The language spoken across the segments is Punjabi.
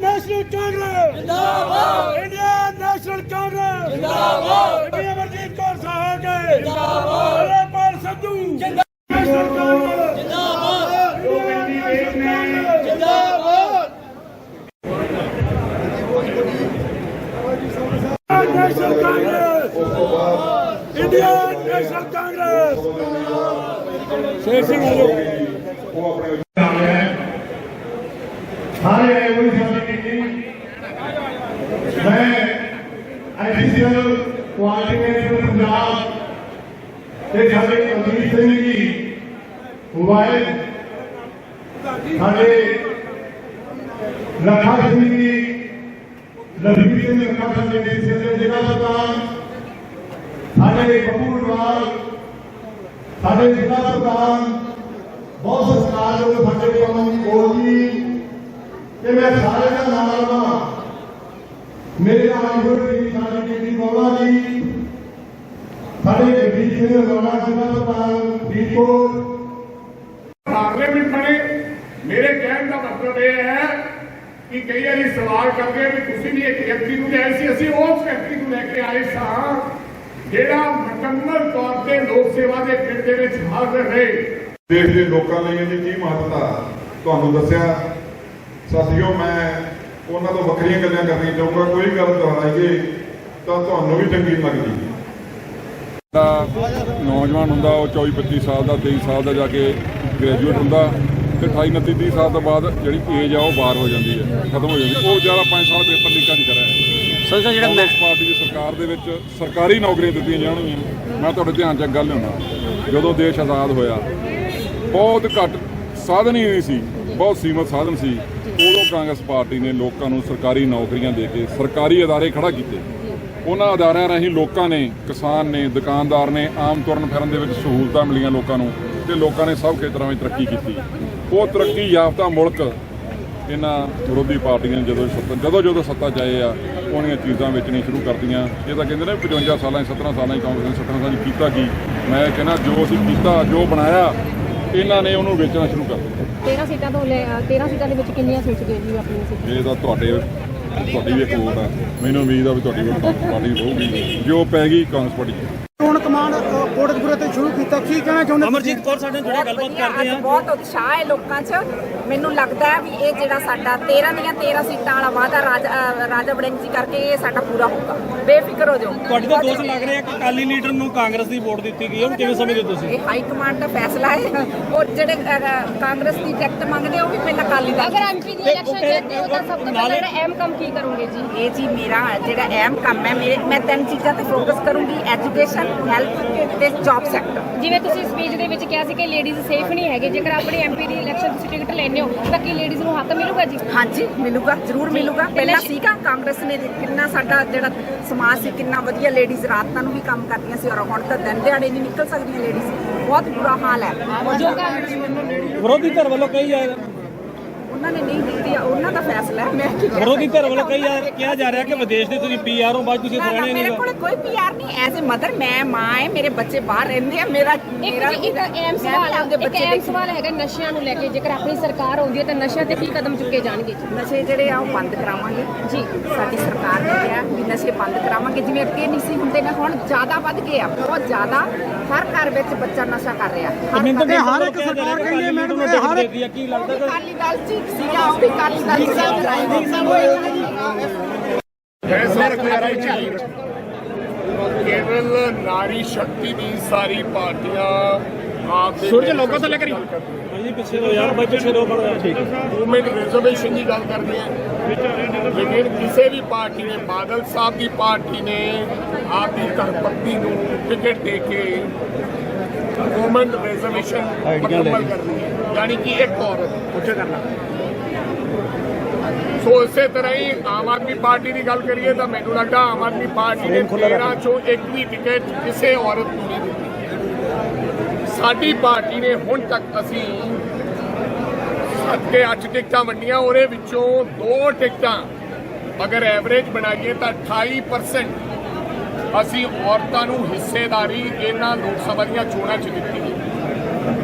ਨੈਸ਼ਨਲ ਕਾਂਗਰਸ ਜਿੰਦਾਬਾਦ ਇੰਡੀਆ ਨੈਸ਼ਨਲ ਕਾਂਗਰਸ ਜਿੰਦਾਬਾਦ ਇੰਡੀਆ ਅਮਰਜੀਤ ਕੌਰ ਸਾਹਿਬ ਜਿੰਦਾਬਾਦ ਰਾਜਪਾਲ ਸੰਧੂ ਨੈਸ਼ਨਲ ਕਾਂਗਰਸ ਜਿੰਦਾਬਾਦ ਜੋ ਬਿੰਦੀ ਵੇਖ ਨੇ ਜਿੰਦਾਬਾਦ National Congress India National Congress Sher Singh ਆਜੋ ਉਹ ਆਪਣੇ ਨਾਮ ਹੈ ਸਾਰੇ ਆਏ ਹੋਏ ਸਾਡੀ ਮੀਟਿੰਗ ਮੈਂ ਐਡੀਸ਼ਨਲ ਕੋਆਰਡੀਨੇਟਰ ਪੰਜਾਬ ਤੇ ਸਾਡੇ ਅਮਰੀਕ ਸਿੰਘ ਜੀ ਮੋਬਾਈਲ ਸਾਡੇ ਲੱਖਾ ਸਿੰਘ ਜੀ ਲਖਵੀਰ ਸਿੰਘ ਲੱਖਾ ਸਿੰਘ ਜੀ ਦੇ ਜ਼ਿਲ੍ਹਾ ਪ੍ਰਧਾਨ ਸਾਡੇ ਬੱਬੂ ਨਵਾਲ ਸਾਡੇ ਜ਼ਿਲ੍ਹਾ ਪ੍ਰਧਾਨ ਬਹੁਤ ਸਤਿਕਾਰਯੋਗ ਸਾਡੇ ਕੌਮ ਕੋਲ ਜੀ ਤੇ ਮੈਂ ਸਾਰੇ ਦਾ ਨਾਮ ਲਵਾਂ ਮੇਰੇ ਨਾਲ ਜੀ ਸਾਡੇ ਬੀਬੀ ਬੋਲਾ ਜੀ। ਸਾਡੇ ਜਗਦੀਪ ਸਿੰਘ ਰੋਣਾ ਜ਼ਿਲ੍ਹਾ ਪ੍ਰਧਾਨ ਫਰੀਦਕੋਟ ਪਾਰਲੀਮੈਂਟ ਬਣੇ ਮੇਰੇ ਕਹਿਣ ਦਾ ਮਤਲਬ ਇਹ ਹੈ ਕਿ ਕਈ ਵਾਰੀ ਸਵਾਲ ਕਰਦੇ ਵੀ ਤੁਸੀਂ ਵੀ ਇੱਕ ਵਿਅਕਤੀ ਨੂੰ ਲਿਆਏ ਸੀ ਅਸੀਂ ਉਸ ਵਿਅਕਤੀ ਨੂੰ ਲੈ ਕੇ ਆਏ ਸਾਂ ਜਿਹੜਾ ਮੁਕੰਮਲ ਤੌਰ ਤੇ ਲੋਕ ਸੇਵਾ ਦੇ ਪਿੰਡ ਦੇ ਵਿੱਚ ਹਾਜ਼ਰ ਰਹੇ। ਦੇਸ਼ ਦੇ ਲੋਕਾਂ ਲਈ ਇਹਦੀ ਕੀ ਮਹੱਤਤਾ? ਤੁਹਾਨੂੰ ਦੱਸਿਆ। ਸਾਥੀਓ ਮੈਂ ਉਹਨਾਂ ਤੋਂ ਵੱਖਰੀਆਂ ਗੱਲਾਂ ਕਰਨੀਆਂ ਚਾਹੂੰਗਾ ਕੋਈ ਗੱਲ ਦੁਹਰਾਈਏ ਤਾਂ ਤੁਹਾਨੂੰ ਵੀ ਚੰਗੀ ਲੱਗਦੀ। ਜਿਹੜਾ ਨੌਜਵਾਨ ਹੁੰਦਾ ਉਹ 24 25 ਸਾਲ ਦਾ 23 ਸਾਲ ਦਾ ਜਾ ਕੇ ਗ੍ਰੈਜੂਏਟ ਹੁੰਦਾ ਤੇ 28 29 30 ਸਾਲ ਤੋਂ ਬਾਅਦ ਜਿਹੜੀ ਏਜ ਆ ਉਹ ਬਾਹਰ ਹੋ ਜਾਂਦੀ ਹੈ ਖਤਮ ਹੋ ਜਾਂਦੀ ਉਹ ਵਿਚਾਰਾ 5 ਸਾਲ ਪੇਪਰ ਲੀਕਾਂ ਨਹੀਂ ਕਰਿਆ ਸੋ ਸਰ ਜਿਹੜਾ ਮੈਂ ਕਾਂਗਰਸ ਪਾਰਟੀ ਦੀ ਸਰਕਾਰ ਦੇ ਵਿੱਚ ਸਰਕਾਰੀ ਨੌਕਰੀਆਂ ਦਿੱਤੀਆਂ ਜਾਣਗੀਆਂ। ਮੈਂ ਤੁਹਾਡੇ ਧਿਆਨ 'ਚ ਇੱਕ ਗੱਲ ਲਿਆਉਣਾ ਜਦੋਂ ਦੇਸ਼ ਆਜ਼ਾਦ ਹੋਇਆ ਬਹੁਤ ਘੱਟ ਸਾਧਨ ਹੀ ਨਹੀਂ ਸੀ ਬਹੁਤ ਸੀਮਤ ਸਾਧਨ ਸੀ। ਕਾਂਗਰਸ ਪਾਰਟੀ ਨੇ ਲੋਕਾਂ ਨੂੰ ਸਰਕਾਰੀ ਨੌਕਰੀਆਂ ਦੇ ਕੇ ਸਰਕਾਰੀ ਅਦਾਰੇ ਖੜਾ ਕੀਤੇ। ਉਹਨਾਂ ਅਦਾਰਿਆਂ ਰਾਹੀਂ ਲੋਕਾਂ ਨੇ, ਕਿਸਾਨ ਨੇ, ਦੁਕਾਨਦਾਰ ਨੇ ਆਮ ਤੁਰਨ ਫਿਰਨ ਦੇ ਵਿੱਚ ਸਹੂਲਤਾਂ ਮਿਲੀਆਂ ਲੋਕਾਂ ਨੂੰ ਤੇ ਲੋਕਾਂ ਨੇ ਸਭ ਖੇਤਰਾਂ ਵਿੱਚ ਤਰੱਕੀ ਕੀਤੀ। ਉਹ ਤਰੱਕੀ ਯਾਫਤਾ ਮੁਲਕ ਇਹਨਾਂ ਵਿਰੋਧੀ ਪਾਰਟੀਆਂ ਨੇ ਜਦੋਂ ਸੱਤਾ ਜਦੋਂ ਜਦੋਂ ਸੱਤਾ 'ਚ ਆਏ ਆ, ਉਹਨੀਆਂ ਚੀਜ਼ਾਂ ਵੇਚਣੀਆਂ ਸ਼ੁਰੂ ਕਰਤੀਆਂ। ਇਹ ਤਾਂ ਕਹਿੰਦੇ ਨੇ 55 ਸਾਲਾਂ 'ਚ 17 ਸਾਲਾਂ 'ਚ ਕਾਂਗਰਸ ਨੇ 17 ਸਾਲਾਂ 'ਚ ਕੀਤਾ ਕੀ? ਮੈਂ ਕਹਿੰਦਾ ਜੋ ਅਸੀਂ ਕੀਤਾ, ਜੋ ਬਣਾਇਆ ਇਹਨਾਂ ਨੇ ਉਹਨੂੰ ਵੇਚਣਾ ਸ਼ੁਰੂ ਕਰ ਦਿੱਤਾ। 13 ਸੀਟਾਂ ਤੋਂ ਲੈ 13 ਸੀਟਾਂ ਦੇ ਵਿੱਚ ਕਿੰਨੀਆਂ ਸੀਟ ਗਏ ਜੀ ਆਪਣੀਆਂ ਸੀਟਾਂ? ਇਹ ਤਾਂ ਤੁਹਾਡੇ ਤੁਹਾਡੀ ਵੀ ਇੱਕ ਵੋਟ ਆ। ਮੈਨੂੰ ਉਮੀਦ ਆ ਵੀ ਤੁਹਾਡੀ ਵੋਟ ਕਾਂਗਰਸ ਪਾਰਟੀ ਨੂੰ ਰਹੂਗੀ ਜੋ ਪੈ ਗਈ ਕਾਂਗਰਸ ਪਾਰਟੀ ਚੋਣ ਕਮਾਂਡ ਕੋਟਕਪੂਰੇ ਤੋਂ ਸ਼ੁਰੂ ਕੀਤਾ। ਕੀ ਕਹਿਣਾ ਚਾਹੁੰਦੇ ਅਮਰਜੀਤ ਕੌਰ ਸਾਡੇ ਨਾਲ ਜੁੜੇ ਬਹੁਤ ਗੱਲਬਾਤ ਵਧੀਆ, ਕਰਦੇ ਅੱਜ ਆ ਬਹੁਤ ਉਤਸ਼ਾਹ ਹੈ ਲੋਕਾਂ 'ਚ। ਮੈਨੂੰ ਲੱਗਦਾ ਹੈ ਵੀ ਇਹ ਜਿਹੜਾ ਸਾਡਾ 13 ਦੀਆਂ 13 ਸੀਟਾਂ ਵਾਲਾ ਵਾਅਦਾ ਰਾਜ ਅ, ਰਾਜਾ ਵੜਿੰਗ ਜੀ ਕਰਕੇ ਇਹ ਸਾਡਾ ਪੂਰਾ ਹੋਊਗਾ। ਬੇਫਿਕਰ ਹੋ ਜਾਓ। ਤੁਹਾਡੇ ਤੋਂ ਦੋਸ਼ ਲੱਗ ਰਿਹਾ ਕਿ ਅਕਾਲੀ ਲੀਡਰ ਨੂੰ ਕਾਂਗਰਸ ਦੀ ਵੋਟ ਦਿੱਤੀ ਗਈ ਹੈ। ਉਹਨੂੰ ਕਿਵੇਂ ਸਮਝਦੇ ਤੁਸੀਂ? ਇਹ ਹਾਈ ਕਮਾਂਡ ਦਾ ਫੈਸਲਾ ਹੈ। ਉਹ ਜਿਹੜੇ ਅ, ਕਾਂਗਰਸ ਦੀ ਟਿਕਟ ਮੰਗਦੇ ਆ, ਉਹ ਵੀ ਪਹਿਲਾਂ ਅਕਾਲੀ ਦਲ ਅਗਰ ਐਮਪੀ ਦੀ ਇਲੈਕਸ਼ਨ ਜਿੱਤਦੇ ਹੋ ਤਾਂ ਸਭ ਤੋਂ ਪਹਿਲਾਂ ਜਿਹੜਾ ਅਹਿਮ ਕੰਮ ਕੀ ਕਰੋਗੇ ਜੀ? ਇਹ ਜੀ ਮੇਰਾ ਜਿਹੜਾ ਅਹਿਮ ਕੰਮ ਹੈ ਮੇਰੇ ਮੈਂ ਤਿੰਨ ਚੀਜ਼ਾਂ ਤੇ ਫੋਕਸ ਕਰੂੰਗੀ ਐਜੂਕੇਸ਼ਨ ਹੈਲਥ ਤੇ ਜੌਬ ਸੈਕਟਰ ਜਿਵੇਂ ਤੁਸੀਂ ਸਪੀਚ ਦੇ ਵਿੱਚ ਕਿਹਾ ਸੀ ਕਿ ਲੇਡੀਜ਼ ਸੇਫ ਨਹੀਂ ਹੈਗੇ ਜੇਕਰ ਆਪਣੀ ਐਮਪੀ ਦੀ ਇਲੈਕਸ਼ਨ ਤੁਸੀਂ ਟਿਕਟ ਲੈਣੇ ਹੋ ਤਾਂ ਕੀ ਲੇਡੀਜ਼ ਨੂੰ ਹੱਕ ਮਿਲੂਗਾ ਜੀ? ਹਾਂਜੀ ਮਿਲੂਗਾ ਜ਼ਰੂਰ ਮਿਲੂਗਾ। ਪਹਿਲਾਂ ਸੀਗਾ ਕਾਂਗਰਸ ਨੇ ਕਿੰਨਾ ਸਾਡਾ ਜਿਹੜਾ ਸਮਾਜ ਸੀ ਕਿੰਨਾ ਵਧੀਆ ਲੇਡੀਜ਼ ਰਾਤਾਂ ਨੂੰ ਵੀ ਕੰਮ ਕਰਦੀਆਂ ਸੀ ਔਰ ਹੁਣ ਤਾਂ ਦਿਨ ਦਿਹਾੜੇ ਨਹੀਂ ਨਿਕਲ ਸਕਦੀਆਂ ਲੇਡੀਜ਼ ਬਹੁਤ ਬੁਰਾ ਹਾਲ ਹੈ। ਜੋ ਵਿਰੋਧੀ ਧਿਰ ਵੱਲੋਂ ਕਹੀ ਜਾ ਉਹਨਾਂ ਨੇ ਨਹੀਂ ਦਿੱਤੀ ਉਹਨਾਂ ਦਾ ਫੈਸਲਾ ਹੈ। ਮੈਂ ਕੀ ਕਹਿ ਵਿਰੋਧੀ ਧਿਰ ਵੱਲੋਂ ਹਾਂ। ਜਾ ਕਿਹਾ ਜਾ ਰਿਹਾ ਕਿ ਵਿਦੇਸ਼ ਦੇ ਤੁਸੀਂ ਪੀਆਰ ਹੋ ਬਾਅਦ ਤੁਸੀਂ ਰਹਿਣੇ ਮੇਰੇ ਨਹੀਂ ਕੋਲ ਕੋਈ ਪੀਆਰ ਨਹੀਂ ਐਜ਼ ਅ ਮਦਰ ਮੈਂ ਮਾਂ ਹੈ ਮੇਰੇ ਬੱਚੇ ਬਾਹਰ ਰਹਿੰਦੇ ਆ ਮੇਰਾ ਇੱਕ ਮੇਰਾ ਜੀ ਇੱਕ ਅਹਿਮ ਮੈਂ ਵੀ ਸਵਾਲ ਇੱਕ ਦੇਖੇ। ਸਵਾਲ ਹੈਗਾ ਨਸ਼ਿਆਂ ਨੂੰ ਲੈ ਕੇ ਜੇਕਰ ਆਪਣੀ ਸਰਕਾਰ ਆਉਂਦੀ ਹੈ ਤਾਂ ਨਸ਼ਿਆਂ ਤੇ ਕੀ ਕਦਮ ਚੁੱਕੇ ਜਾਣਗੇ ਜੀ? ਨਸ਼ੇ ਜਿਹੜੇ ਆ ਉਹ ਬੰਦ ਕਰਾਵਾਂਗੇ। ਜੀ। ਸਾਡੀ ਸਰਕਾਰ ਨੇ ਕਿਹਾ ਵੀ ਨਸ਼ੇ ਬੰਦ ਕਰਾਵਾਂਗੇ। ਜਿਵੇਂ ਅੱਗੇ ਨਹੀਂ ਸੀ ਹੁੰਦੇ ਨੇ ਹੁਣ ਜ਼ਿਆਦਾ ਵੱਧ ਗਏ ਆ। ਬਹੁਤ ਜ਼ਿਆਦਾ ਹਰ ਘਰ ਵਿੱਚ ਬੱਚਾ ਨਸ਼ਾ ਕਰ ਰਿਹਾ। ਹਰ ਇੱਕ ਸਰਕਾਰ ਕਹਿੰਦੀ ਹੈ ਮੈਡਮ, ਹਰ ਇੱਕ- ਕੀ ਲੱਗਦਾ ਕਿ ਅਕਾਲੀ ਦਲ ਚ ਸੀਗਾ ਉਹ ਵੀ ਦਲ ਕੇਵਲ ਨਾਰੀ ਸ਼ਕਤੀ ਦੀ ਸਾਰੀ ਪਾਰਟੀਆਂ ਆਪ ਦੇ ਸੂਰਜ ਲੋਗੋ ਤੋਂ ਲੈ ਕਰੀ ਭਾਈ ਪਿੱਛੇ ਲੋ ਯਾਰ ਬਾਈ ਪਿੱਛੇ ਲੋ ਬੜਾ ਠੀਕ ਮੂਵਮੈਂਟ ਰਿਜ਼ਰਵੇਸ਼ਨ ਦੀ ਗੱਲ ਕਰਦੇ ਆ ਲੇਕਿਨ ਕਿਸੇ ਵੀ ਪਾਰਟੀ ਨੇ ਬਾਦਲ ਸਾਹਿਬ ਦੀ ਪਾਰਟੀ ਨੇ ਆਪ ਦੀ ਧਰਮਪਤੀ ਨੂੰ ਟਿਕਟ ਦੇ ਕੇ ਮੂਵਮੈਂਟ ਰਿਜ਼ਰਵੇਸ਼ਨ ਮੁਕੰਮਲ ਕਰਨੀ ਹੈ ਯਾਨੀ ਕਿ ਇੱਕ ਔਰਤ ਉੱਚੇ ਕਰਨਾ ਸੋ ਇਸੇ ਤਰ੍ਹਾਂ ਹੀ ਆਮ ਆਦਮੀ ਪਾਰਟੀ ਦੀ ਗੱਲ ਕਰੀਏ ਤਾਂ ਮੈਨੂੰ ਲੱਗਦਾ ਆਮ ਆਦਮੀ ਪਾਰਟੀ ਨੇ 13 ਚੋਂ ਇੱਕ ਵੀ ਟਿਕਟ ਕਿਸੇ ਔਰਤ ਨੂੰ ਨਹੀਂ ਦਿੱਤੀ ਸਾਡੀ ਪਾਰਟੀ ਨੇ ਹੁਣ ਤੱਕ ਅਸੀਂ ਸੱਤ ਅੱਠ ਟਿਕਟਾਂ ਵੰਡੀਆਂ ਉਹਦੇ ਵਿੱਚੋਂ ਦੋ ਟਿਕਟਾਂ ਅਗਰ ਐਵਰੇਜ ਬਣਾਈਏ ਤਾਂ 28% ਅਸੀਂ ਔਰਤਾਂ ਨੂੰ ਹਿੱਸੇਦਾਰੀ ਇਹਨਾਂ ਲੋਕ ਸਭਾ ਦੀਆਂ ਚੋਣਾਂ 'ਚ ਦਿੱਤੀ। ਹੈ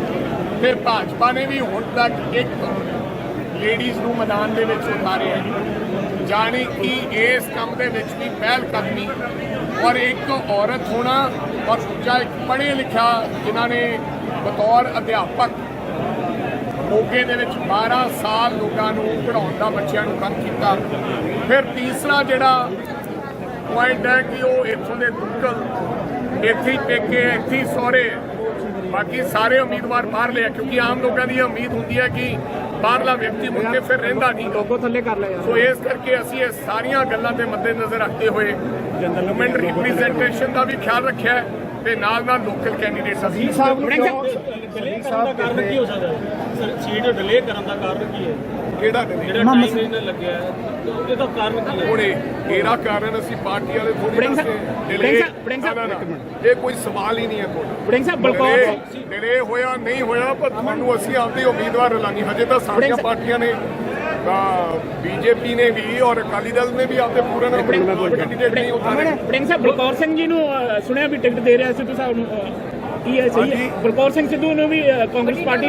ਫਿਰ ਭਾਜਪਾ ਨੇ ਵੀ ਹੁਣ ਤੱਕ ਇੱਕ ਲੇਡੀਜ਼ ਨੂੰ ਮੈਦਾਨ ਦੇ ਵਿੱਚ ਉਤਾਰਿਆ ਜਾਣੀ ਕਿ ਇਸ ਕੰਮ ਦੇ ਵਿੱਚ ਵੀ ਪਹਿਲ ਕਦਮੀ ਔਰ ਇੱਕ ਔਰਤ ਹੋਣਾ ਔਰ ਦੂਜਾ ਇੱਕ ਪੜ੍ਹੇ ਲਿਖਿਆ ਜਿਨ੍ਹਾਂ ਨੇ ਬਤੌਰ ਅਧਿਆਪਕ ਮੋਗੇ ਦੇ ਵਿੱਚ 12 ਸਾਲ ਲੋਕਾਂ ਨੂੰ ਪੜ੍ਹਾਉਣ ਦਾ ਬੱਚਿਆਂ ਨੂੰ ਕੰਮ ਕੀਤਾ। ਫਿਰ ਤੀਸਰਾ ਜਿਹੜਾ ਪੁਆਇੰਟ ਹੈ ਕਿ ਉਹ ਇੱਥੋਂ ਦੇ ਲੋਕਲ ਇੱਥੇ ਹੀ ਪੇਕੇ ਇੱਥੇ ਹੀ ਸਹੁਰੇ ਬਾਕੀ ਸਾਰੇ ਉਮੀਦਵਾਰ ਬਾਹਰ ਲਿਆ ਕਿਉਂਕਿ ਆਮ ਲੋਕਾਂ ਦੀ ਉਮੀਦ ਹੁੰਦੀ ਹੈ ਕਿ ਬਾਹਰਲਾ ਵਿਅਕਤੀ ਮੁੜ ਕੇ ਫਿਰ ਰਹਿੰਦਾ ਨਹੀਂ। ਲੋਗੋ ਥੱਲੇ ਕਰ ਲਿਆ ਸੋ ਇਸ ਕਰਕੇ ਅਸੀਂ ਇਹ ਸਾਰੀਆਂ ਗੱਲਾਂ ਦੇ ਮੱਦੇਨਜ਼ਰ ਰੱਖਦੇ ਹੋਏ ਵੂਮਨ ਰਿਪਰੈਜ਼ੈਂਟੇਸ਼ਨ ਦਾ ਵੀ ਖਿਆਲ ਰੱਖਿਆ ਹੈ ਤੇ ਨਾਲ ਨਾਲ ਲੋਕਲ ਕੈਂਡੀਡੇਟਸ ਅਸੀਂ ਡਿਲੇ ਕਰਨ ਦਾ ਕਾਰਨ ਕੀ ਹੋ ਸਕਦਾ ਹੈ? ਸੀਟ ਡਿਲੇ ਕਰਨ ਦਾ ਕਾਰਨ ਕੀ ਹੈ? ਕਿਹੜਾ delay? ਜਿਹੜਾ ਟਾਈਮ ਇਹਨਾਂ ਲੱਗਿਆ ਇਹਦਾ ਕਾਰਨ ਕੀ ਹੈ? ਹੁਣ ਇਹ ਇਹਦਾ ਕਾਰਨ ਅਸੀਂ ਪਾਰਟੀ ਵਾਲੇ ਥੋੜੀ ਬੜਿੰਗ ਸਾਹਿਬ, ਬੜਿੰਗ ਸਾਹਿਬ, ਬੜਿੰਗ ਇਹ ਕੋਈ ਸਵਾਲ ਹੀ ਨਹੀਂ ਹੈ ਤੁਹਾਡਾ। ਬੜਿੰਗ ਸਾਹਿਬ ਬਲਕੌਰ ਡਿਲੇ ਹੋਇਆ ਨਹੀਂ ਹੋਇਆ ਪਰ ਤੁਹਾਨੂੰ ਅਸੀਂ ਆਪਦੇ ਉਮੀਦਵਾਰ ਐਲਾਨੀ ਹਜੇ ਤਾਂ ਸਾਰੀਆਂ ਸਾਹਿਬ- ਪਾਰਟੀਆਂ ਨੇ ਬੀਜੇਪੀ ਨੇ ਵੀ ਔਰ ਅਕਾਲੀ ਦਲ ਨੇ ਵੀ ਆਪਦੇ ਪੂਰਨ ਆਪਣੇ ਕੈਂਡੀਡੇਟ ਨਹੀਂ ਉਤਾਰੇ। ਬੜਿੰਗ ਸਾਹਿਬ ਬਲਕੌਰ ਸਿੰਘ ਜੀ ਨੂੰ ਸੁਣਿਆ ਵੀ ਟਿਕਟ ਦੇ ਰਿਹਾ ਸਿੱਧੂ ਸਾਹਿਬ ਨੂੰ ਅ, ਕੀ ਹੈ ਸਹੀ। ਬਲਕੌਰ ਸਿੰਘ ਸਿੱਧੂ ਨੂੰ ਵੀ ਕਾਂਗਰਸ ਪਾਰਟੀ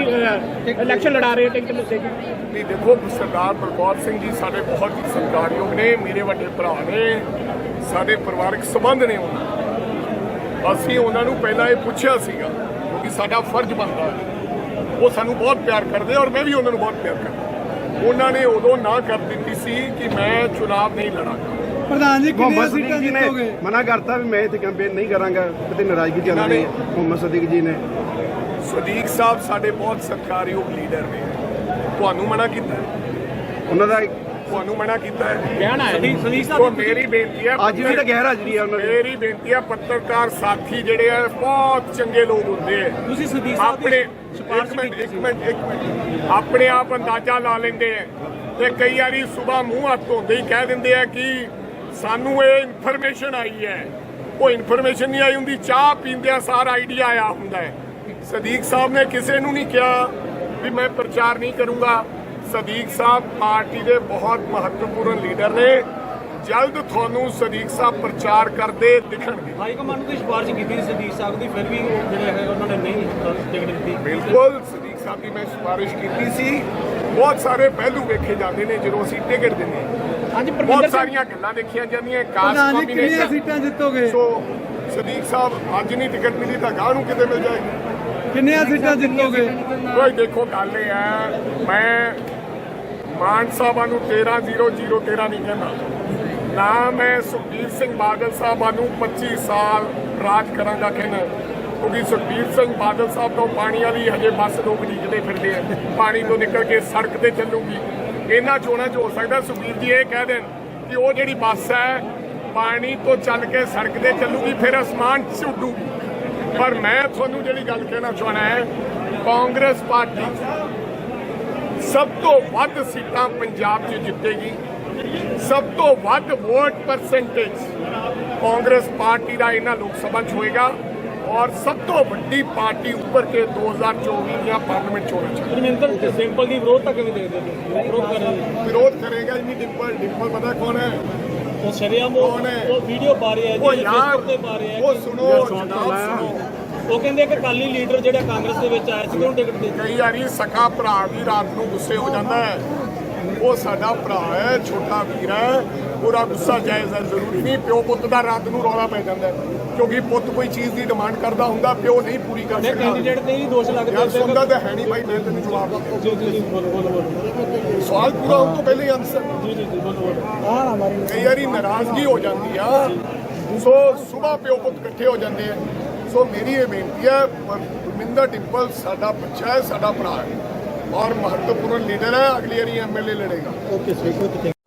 ਇਲੈਕਸ਼ਨ ਲੜਾ ਰਹੀ ਹੈ ਟਿਕਟ ਕੇ ਨਹੀਂ ਦੇਖੋ ਸਰਦਾਰ ਬਲਕੌਰ ਸਿੰਘ ਜੀ ਸਾਡੇ ਬਹੁਤ ਹੀ ਸਤਿਕਾਰਯੋਗ ਨੇ ਮੇਰੇ ਵੱਡੇ ਭਰਾ ਨੇ ਸਾਡੇ ਪਰਿਵਾਰਕ ਸੰਬੰਧ ਨੇ ਉਹਨਾਂ। ਅਸੀਂ ਉਹਨਾਂ ਨੂੰ ਪਹਿਲਾਂ ਇਹ ਪੁੱਛਿਆ ਸੀਗਾ ਕਿਉਂਕਿ ਸਾਡਾ ਫਰਜ਼ ਬਣਦਾ। ਉਹ ਸਾਨੂੰ ਬਹੁਤ ਪਿਆਰ ਕਰਦੇ ਔਰ ਮੈਂ ਵੀ ਉਹਨਾਂ ਨੂੰ ਬਹੁਤ ਪਿਆਰ ਕਰਦਾ ਉਹਨਾਂ ਨੇ ਉਦੋਂ ਨਾ ਕਰ ਦਿੱਤੀ ਸੀ ਕਿ ਮੈਂ ਚੁਣਾਵ ਨਹੀਂ ਲੜਾਂਗਾ। ਪ੍ਰਧਾਨ ਜੀ ਕਿੰਨੀਆਂ ਮੁਹੰਮਦ ਸੀਟਾਂ ਸਦੀਕ ਜੀ ਨੇ ਜਿੱਤੋਗੇ ਮਨਾ ਕਰਤਾ ਵੀ ਮੈਂ ਇੱਥੇ ਕੈਂਪੇਨ ਨਹੀਂ ਕਰਾਂਗਾ ਕਿਤੇ ਨਾਰਾਜ਼ਗੀ ਚੱਲ ਰਹੀ ਹੈ। ਮੁਹੰਮਦ ਸਦੀਕ ਜੀ ਨੇ। ਸਦੀਕ ਸਾਹਿਬ ਸਾਡੇ ਬਹੁਤ ਸਤਿਕਾਰਯੋਗ ਲੀਡਰ ਨੇ। ਤੁਹਾਨੂੰ ਮਨਾ ਕੀਤਾ? ਹੈ? ਉਹਨਾਂ ਦਾ ਤੁਹਾਨੂੰ ਮਨਾ ਕੀਤਾ ਹੈ। ਆਇਆ ਜੀ ਸਦੀਕ ਉਹ ਮੇਰੀ ਬੇਨਤੀ ਹੈ ਅੱਜ ਵੀ ਤਾਂ ਗੈਰ ਹਾਜ਼ਰੀ ਹੈ ਉਹਨਾਂ ਦੀ। ਮੇਰੀ ਬੇਨਤੀ ਹੈ ਪੱਤਰਕਾਰ ਸਾਥੀ ਜਿਹੜੇ ਆ ਬਹੁਤ ਚੰਗੇ ਲੋਕ ਹੁੰਦੇ ਆ। ਤੁਸੀਂ ਸਦੀਕ ਆਪਣੇ ਇੱਕ ਮਿੰਟ ਇੱਕ ਮਿੰਟ ਇੱਕ ਮਿੰਟ। ਆਪਣੇ ਆਪ ਅੰਦਾਜ਼ਾ ਲਾ ਲੈਂਦੇ ਆ ਤੇ ਕਈ ਵਾਰੀ ਸਵੇਰ ਮੂੰਹ ਹੱਥ ਧੋਂਦੇ ਹੀ ਕਹਿ ਦਿੰਦੇ ਆ ਕਿ ਸਾਨੂੰ ਇਹ ਇਨਫੋਰਮੇਸ਼ਨ ਆਈ ਹੈ। ਉਹ ਇਨਫੋਰਮੇਸ਼ਨ ਨਹੀਂ ਆਈ ਹੁੰਦੀ ਚਾਹ ਪੀਂਦਿਆਂ ਸਾਰ ਆਈਡੀਆ ਆਇਆ ਹੁੰਦਾ ਹੈ। ਸਦੀਕ ਸਾਹਿਬ ਨੇ ਕਿਸੇ ਨੂੰ ਨਹੀਂ ਕਿਹਾ ਵੀ ਮੈਂ ਪ੍ਰਚਾਰ ਨਹੀਂ ਕਰੂੰਗਾ। ਸਦੀਕ ਸਾਹਿਬ ਪਾਰਟੀ ਦੇ ਬਹੁਤ ਮਹੱਤਵਪੂਰਨ ਲੀਡਰ ਨੇ। ਜਲਦ ਤੁਹਾਨੂੰ ਸਦੀਕ ਸਾਹਿਬ ਪ੍ਰਚਾਰ ਕਰਦੇ ਦਿਖਣਗੇ। ਹਾਈ ਕਮਾਂਡ ਦੀ ਸਿਫਾਰਿਸ਼ ਕੀਤੀ ਸਦੀਕ ਸਾਹਿਬ ਦੀ ਫਿਰ ਵੀ ਉਹ ਜਿਹੜੇ ਹੈ ਉਹਨਾਂ ਨੇ ਨਹੀਂ ਟਿਕਟ ਦਿੱਤੀ। ਬਿਲਕੁਲ ਸਦੀਕ ਸਾਹਿਬ ਦੀ ਮੈਂ ਸਿਫਾਰਿਸ਼ ਕੀਤੀ ਸੀ। ਬਹੁਤ ਸਾਰੇ ਪਹਿਲੂ ਵੇਖੇ ਜਾਂਦੇ ਨੇ ਜਦੋਂ ਅਸੀਂ ਟਿਕਟ ਦਿੰਦੇ ਹਾਂ। ਹਾਂਜੀ ਬਹੁਤ ਸਾਰੀਆਂ ਗੱਲਾਂ ਦੇਖੀਆਂ ਜਾਂਦੀਆਂ ਕਿੰਨੀਆਂ ਕੰਬੀਨੇਸ਼ਨ ਸੀਟਾਂ ਜਿੱਤੋਗੇ? ਸੋ ਸਦੀਕ ਸਾਹਿਬ ਅੱਜ ਨਹੀਂ ਟਿਕਟ ਮਿਲੀ ਤਾਂ ਗਾਹ ਨੂੰ ਕਿਤੇ ਮਿਲ ਜਾਏਗੀ। ਕਿੰਨੀਆਂ ਸੀਟਾਂ ਜਿੱਤੋਗੇ? ਕੋਈ ਦੇਖੋ ਗੱਲ ਇਹ ਹੈ ਮੈਂ ਮਾਨ ਸਾਹਿਬਾਂ ਨੂੰ 13-0-0-13 ਨਹੀਂ ਕਹਿੰਦਾ। ਨਾ ਮੈਂ ਸੁਖਬੀਰ ਸਿੰਘ ਬਾਦਲ ਸਾਹਿਬਾਂ ਨੂੰ 25 ਸਾਲ ਰਾਜ ਕਰਾਂਗਾ ਕਹਿੰਦਾ ਕਿਉਂਕਿ ਸੁਖਬੀਰ ਸਿੰਘ ਬਾਦਲ ਸਾਹਿਬ ਤੋਂ ਪਾਣੀ ਵਾਲੀ ਹਜੇ ਬੱਸ ਲੋਕ ਡੀਕਦੇ ਫਿਰਦੇ ਆ। ਪਾਣੀ ਤੋਂ ਨਿਕਲ ਕੇ ਸੜਕ ਤੇ ਚੱਲੂਗੀ। ਇਹਨਾਂ ਚੋਣਾਂ 'ਚ ਹੋ ਸਕਦਾ ਸੁਖਬੀਰ ਜੀ ਇਹ ਕਹਿ ਦੇਣ ਕਿ ਉਹ ਜਿਹੜੀ ਬੱਸ ਹੈ, ਪਾਣੀ ਤੋਂ ਚੱਲ ਕੇ ਸੜਕ ਤੇ ਚੱਲੂਗੀ, ਫਿਰ ਅਸਮਾਨ 'ਚ ਉੱਡੂਗੀ। ਪਰ ਮੈਂ ਤੁਹਾਨੂੰ ਜਿਹੜੀ ਗੱਲ ਕਹਿਣਾ ਚਾਹਣਾ ਹੈ, ਕਾਂਗਰਸ ਪਾਰਟੀ ਸਭ ਤੋਂ ਵੱਧ ਸੀਟਾਂ ਪੰਜਾਬ 'ਚ ਜਿੱਤੇਗੀ ਸਭ ਤੋਂ ਵੱਧ ਵੋਟ ਪਰਸੈਂਟੇਜ ਕਾਂਗਰਸ ਪਾਰਟੀ ਦਾ ਇਹਨਾਂ ਲੋਕ ਸਭਾ 'ਚ ਹੋਏਗਾ ਔਰ ਸਭ ਤੋਂ ਵੱਡੀ ਪਾਰਟੀ ਉੱਪਰ ਕੇ 2024 ਦੀਆਂ ਪਾਰਲੀਮੈਂਟ ਚੋਣਾਂ 'ਚ ਪਰਮਿੰਦਰ ਸਿੰਪਲ ਦੀ ਵਿਰੋਧਤਾ ਕਿਵੇਂ ਦੇਖਦੇ ਹੋ? ਵਿਰੋਧ ਕਰ ਰਹੇ ਹੋ। ਵਿਰੋਧ ਕਰੇਗਾ ਇੰਨੀ ਡਿੰਪਲ ਡਿੰਪਲ ਪਤਾ ਕੌਣ ਹੈ? ਉਹ ਸ਼ਰਿਆਮ ਉਹ ਵੀਡੀਓ ਪਾ ਰਿਹਾ ਹੈ ਜੀ ਯਾਰ Facebook ਤੇ ਪਾ ਰਿਹਾ ਹੈ ਉਹ ਸੁਣੋ। ਉਹ ਕਹਿੰਦੇ ਕਿ ਅਕਾਲੀ ਲੀਡਰ ਜਿਹੜਾ ਕਾਂਗਰਸ ਦੇ ਵਿੱਚ ਆਇਆ ਸੀ ਉਹਨੂੰ ਟਿਕਟ ਦੇ ਕਈ ਵਾਰੀ ਸਕਾ ਭਰਾ ਵੀ ਰਾਤ ਨੂੰ ਗੁੱਸੇ ਹੋ ਜਾਂਦਾ ਹੈ। ਉਹ ਸਾਡਾ ਭਰਾ ਹੈ ਛੋਟਾ ਵੀਰ ਹੈ। ਪੂਰਾ ਗੁੱਸਾ ਜਾਇਜ਼ ਹੈ ਜ਼ਰੂਰੀ ਨਹੀਂ ਪਿਓ ਪੁੱਤ ਦਾ ਰਾਤ ਨੂੰ ਰੌਲਾ ਪੈ ਜਾਂਦਾ ਹੈ। ਕਿਉਂਕਿ ਪੁੱਤ ਕੋਈ ਚੀਜ਼ ਦੀ ਡਿਮਾਂਡ ਕਰਦਾ ਹੁੰਦਾ ਪਿਓ ਨਹੀਂ ਪੂਰੀ ਕਰ ਸਕਦਾ। ਕੈਂਡੀਡੇਟ ਤੇ ਹੀ ਦੋਸ਼ ਲੱਗਦੇ ਨੇ ਸੁਣਦਾ ਤਾਂ ਹੈ ਨਹੀਂ ਭਾਈ ਮੈਂ ਤੈਨੂੰ ਜਵਾਬ ਦਿੱਤਾ ਜੀ ਜੀ ਜੀ ਬੋਲੋ ਬੋਲੋ ਸਵਾਲ ਪੂਰਾ ਹੋਣ ਤੋਂ ਪਹਿਲੇ ਹੀ ਆਨਸਰ ਜੀ ਜੀ ਜੀ ਬੋਲੋ ਬੋਲੋ। ਕਈ ਵਾਰੀ ਨਾਰਾਜ਼ਗੀ ਹੋ ਜਾਂਦੀ ਆ। ਸੋ ਸਵੇਰ ਪਿਓ ਪੁੱਤ ਇਕੱਠੇ ਹੋ ਜਾਂਦੇ ਆ। ਸੋ ਮੇਰੀ ਇਹ ਬੇਨਤੀ ਹੈ ਗੁਰਮਿੰਦਰ ਟਿੰਪਲ ਸਾਡਾ ਬੱਚਾ ਹੈ, ਸਾਡਾ ਭਰਾ ਹੈ ਔਰ ਮਹੱਤਵਪੂਰਨ ਲੀਡਰ ਹੈ, ਅਗਲੀ ਵਾਰੀ ਐਮਐਲਏ ਲੜੇਗਾ। Okay sir